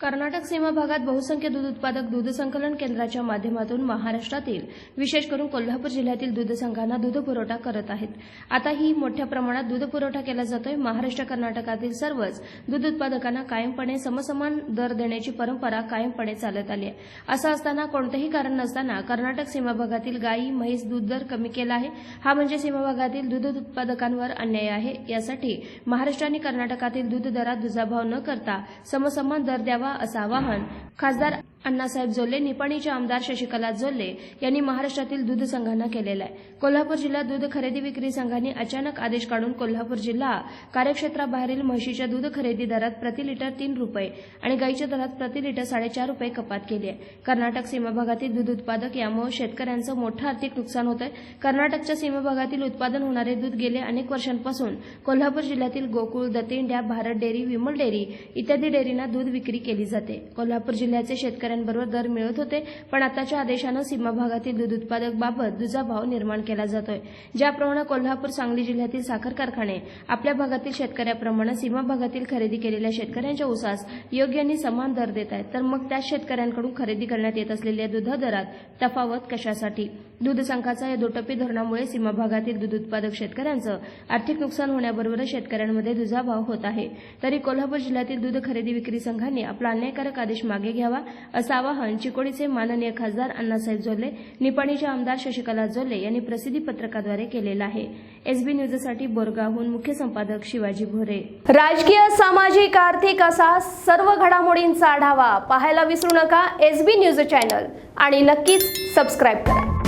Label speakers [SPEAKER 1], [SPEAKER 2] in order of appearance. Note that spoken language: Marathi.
[SPEAKER 1] कर्नाटक सीमा भागात बहुसंख्य दूध उत्पादक दूध संकलन केंद्राच्या माध्यमातून महाराष्ट्रातील विशेष करून कोल्हापूर जिल्ह्यातील दूध संघांना दूध पुरवठा करत आहेत. आता ही मोठ्या प्रमाणात दूध पुरवठा केला जातोय. महाराष्ट्र कर्नाटकातील सर्वच दूध उत्पादकांना कायमपणे समसमान दर देण्याची परंपरा कायमपणे चालत आली आहे. असं असताना कोणतंही कारण नसताना कर्नाटक सीमा भागातील गायी म्हैस दूध दर कमी केला आहे. हा म्हणजे सीमा भागातील दूध उत्पादकांवर अन्याय आहे. यासाठी महाराष्ट्र आणि कर्नाटकातील दूध दरात दुजाभाव न करता समसमान दर द्यावा असं आवाहन खासदार अण्णासाहेब जोल्ले निपाणीचे आमदार शशिकला जोल्ले यांनी महाराष्ट्रातील दूध संघांना केलेलं आहे. कोल्हापूर जिल्हा दूध खरेदी विक्री संघांनी अचानक आदेश काढून कोल्हापूर जिल्हा कार्यक्षेत्राबाहेरील म्हशीच्या दूध खरेदी दरात प्रति लिटर तीन रुपये आणि गाईच्या दरात प्रति लिटर साडेचार रुपये कपात केली आहे. कर्नाटक सीमा भागातील दूध उत्पादक यामुळे शेतकऱ्यांचं मोठं आर्थिक नुकसान होत आहे कर्नाटकच्या सीमा भागातील उत्पादन होणारे दूध गेले अनेक वर्षांपासून कोल्हापूर जिल्ह्यातील गोकुळ दतिंड्या भारत डेअरी विमल डेअरी इत्यादी डेअरींना दूध विक्री केली जाते. कोल्हापूर जिल्ह्याचे शेतकऱ्यांबरोबर दर मिळत होते पण आताच्या आदेशानं सीमा भागातील दूध उत्पादक बाबत दुजाभाव निर्माण केला जातोय. ज्याप्रमाणे कोल्हापूर सांगली जिल्ह्यातील साखर कारखाने आपल्या भागातील शेतकऱ्याप्रमाणे सीमा भागातील खरेदी केलेल्या शेतकऱ्यांच्या उसास योग्य आणि समान दर देत आहेत. तर मग त्याच शेतकऱ्यांकडून खरेदी करण्यात येत असलेल्या दुधादरात तफावत कशासाठी? दूध संघाचा या दुटप्पी धोरणामुळे सीमा भागातील दूध उत्पादक शेतकऱ्यांचं आर्थिक नुकसान होण्याबरोबरच शेतकऱ्यांमध्ये दुजाभाव होत आहे. तरी कोल्हापूर जिल्ह्यातील दूध खरेदी विक्री संघांनी आपला अन्यायकारक आदेश मागे घ्यावा असं आवाहन चिकोडीचे माननीय खासदार अण्णासाहेब जोल्ले निपाणीचे आमदार शशिकला जोल्ले यांनी प्रसिद्धी पत्रकाद्वारे केलेलं आहे. एसबी न्यूजसाठी बोरगावहून मुख्य संपादक शिवाजी भोरे.
[SPEAKER 2] राजकीय सामाजिक आर्थिक असा सर्व घडामोडींचा आढावा पाहायला विसरू नका एस बी न्यूज चॅनल आणि नक्कीच सबस्क्राईब करा.